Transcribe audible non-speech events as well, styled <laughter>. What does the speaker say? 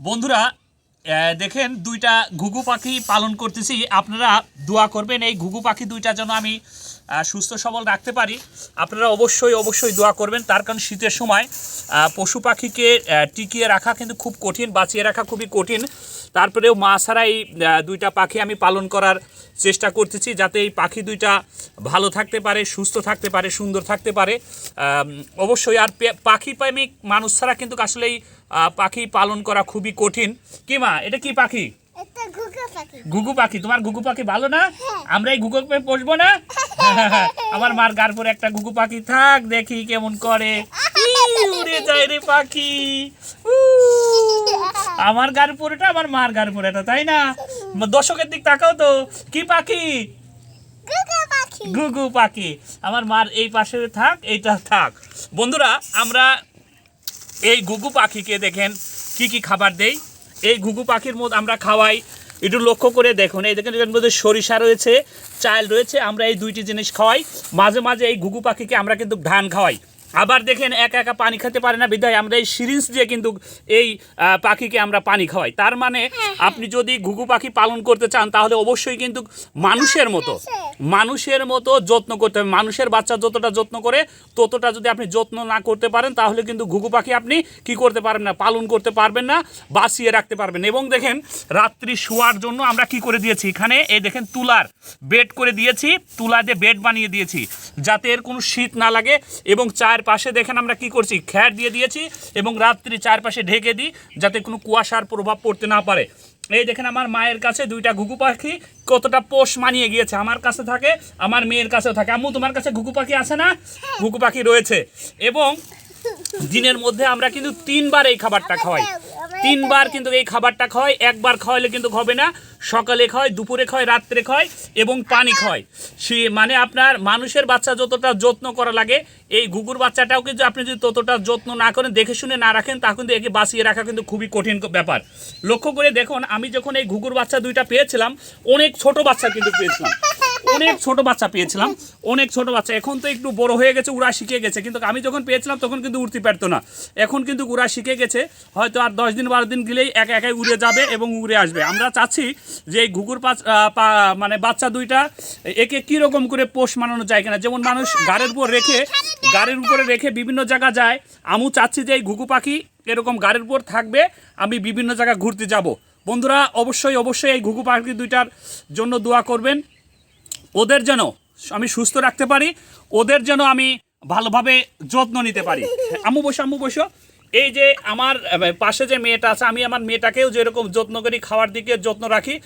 বন্ধুরা দেখেন দুইটা ঘুঘু পাখি পালন করতেছি। আপনারা দোয়া করবেন, এই ঘুঘু পাখি দুইটা যেন আমি সুস্থ সবল রাখতে পারি আপনারা অবশ্যই অবশ্যই দোয়া করবেন। তার কারণ শীতের সময় পশু পাখিকে টিকিয়ে রাখা কিন্তু খুব কঠিন বাঁচিয়ে রাখা খুবই কঠিন। তারপরেও মা ছাড়া এই দুইটা পাখি আমি পালন করার চেষ্টা করতেছি যাতে এই পাখি দুইটা ভালো থাকতে পারে সুস্থ থাকতে পারে সুন্দর থাকতে পারে। অবশ্যই আর পাখি প্রেমিক মানুষ ছাড়া কিন্তু আসলে এই পাখি পালন করা খুবই কঠিন। কি মা এটা কি পাখি? ঘুঘু পাখি। তোমার ঘুঘু পাখি ভালো না? আমরা এই ঘুঘু পোষবো না? <laughs> <laughs> আমার মার গার পরে একটা ঘুঘু পাখি থাক, দেখি কেমন করে। উড়ে যায় রে পাখি। আমার গার পরেটা আমার মার গার পরেটা, তাই না? দর্শকের দিক তাকাও তো। কি পাখি? ঘুঘু পাখি। আমার মার এই পাশে থাক, এইটা থাক। বন্ধুরা, আমরা এই ঘুঘু পাখিকে দেখেন, কি কি খাবার দেই? এই ঘুঘু পাখির মধ্যে আমরা খাওয়াই একটু লক্ষ্য করে দেখুন, এই দেখেন এখানে মধ্যে সরিষা রয়েছে, চাল রয়েছে, আমরা এই দুইটি জিনিস খাওয়াই। মাঝে মাঝে এই ঘুঘু পাখিকে আমরা কিন্তু ধান খাওয়াই। আবার দেখেন একা একা পানি খেতে পারে না, বিধায় আমরা এই সিরিঞ্জ দিয়ে কিন্তু এই পাখিকে আমরা পানি খাওয়াই। তার মানে আপনি যদি ঘুঘু পাখি পালন করতে চান, তাহলে অবশ্যই কিন্তু মানুষের মতো মানুষের মতো যত্ন করতে হবে। মানুষের বাচ্চা যতটা যত্ন করে, ততটা যদি আপনি যত্ন না করতে পারেন, তাহলে কিন্তু ঘুঘু পাখি আপনি কি করতে পারবেন না, পালন করতে পারবেন না, বাঁচিয়ে রাখতে পারবেন। এবং দেখেন, রাত্রি শোয়ার জন্য আমরা কি করে দিয়েছি? এখানে এই দেখেন তুলার বেড করে দিয়েছি, তুলা দিয়ে বেড বানিয়ে দিয়েছি, যাতে এর কোনো শীত না লাগে এবং চারপাশে দেখেন আমরা কি করছি? খ্যার দিয়ে দিয়েছি এবং রাত্রি চারপাশে ঢেকে দিই যাতে কোনো কুয়াশার প্রভাব পড়তে না পারে। এই দেখেন আমার মায়ের কাছে দুইটা ঘুঘু পাখি কতটা পোষ মানিয়ে গিয়েছে। আমার কাছে থাকে, আমার মেয়ের কাছেও থাকে। আম্মু, তোমার কাছে ঘুঘু পাখি আছে না? ঘুঘু পাখি রয়েছে। এবং দিনের মধ্যে আমরা কিন্তু তিনবার এই খাবারটা খাওয়াই। তিনবার কিন্তু এই খাবারটা খাওয়াই একবার খাওয়াইলে কিন্তু হবে না। সকালে খাওয়াই দুপুরে খাওয়াই রাত্রে খাওয়াই এবং পানি খাওয়াই সে মানে আপনার মানুষের বাচ্চা যতটা যত্ন করা লাগে, এই ঘুঘুর বাচ্চাটাও কিন্তু আপনি যদি ততটা যত্ন না করেন, দেখে শুনে না রাখেন, তা কিন্তু একে বাঁচিয়ে রাখা কিন্তু খুবই কঠিন ব্যাপার। লক্ষ্য করে দেখুন, আমি যখন এই ঘুঘুর বাচ্চা দুইটা পেয়েছিলাম, অনেক ছোট বাচ্চা কিন্তু পেয়েছিলাম। অনেক ছোট বাচ্চা পেয়েছিলাম, অনেক ছোট বাচ্চা। এখন তো একটু বড় হয়ে গেছে, উড়া শিখে গেছে। কিন্তু আমি যখন পেয়েছিলাম, তখন কিন্তু উড়তে পারতো না। এখন কিন্তু উড়া শিখে গেছে, হয়তো আর দশ দিন, বারো দিন গেলেই একা একাই উড়ে যাবে এবং উড়ে আসবে। আমরা চাচ্ছি যে এই ঘুঘুর পাচ- মানে বাচ্চা দুইটা একে কীরকম করে পোষ মানানো যায় কিনা? যেমন মানুষ গাড়ির উপর রেখে, গাড়ির উপরে রেখে বিভিন্ন জায়গা যায়। আমু চাচ্ছি যে এই ঘুঘু পাখি এরকম গাড়ির উপর থাকবে, আমি বিভিন্ন জায়গা ঘুরতে যাব। বন্ধুরা, অবশ্যই অবশ্যই এই ঘুঘু পাখি দুইটার জন্য দোয়া করবেন। ওদের যেন আমি সুস্থ রাখতে পারি, ওদের যেন আমি ভালোভাবে যত্ন নিতে পারি। আম্মু বসো আম্মু বসো। এই যে আমার পাশে যে মেয়েটা আছে, আমি আমার মেয়েটাকেও যেরকম যত্ন করি, খাওয়ার দিকে যত্ন রাখি।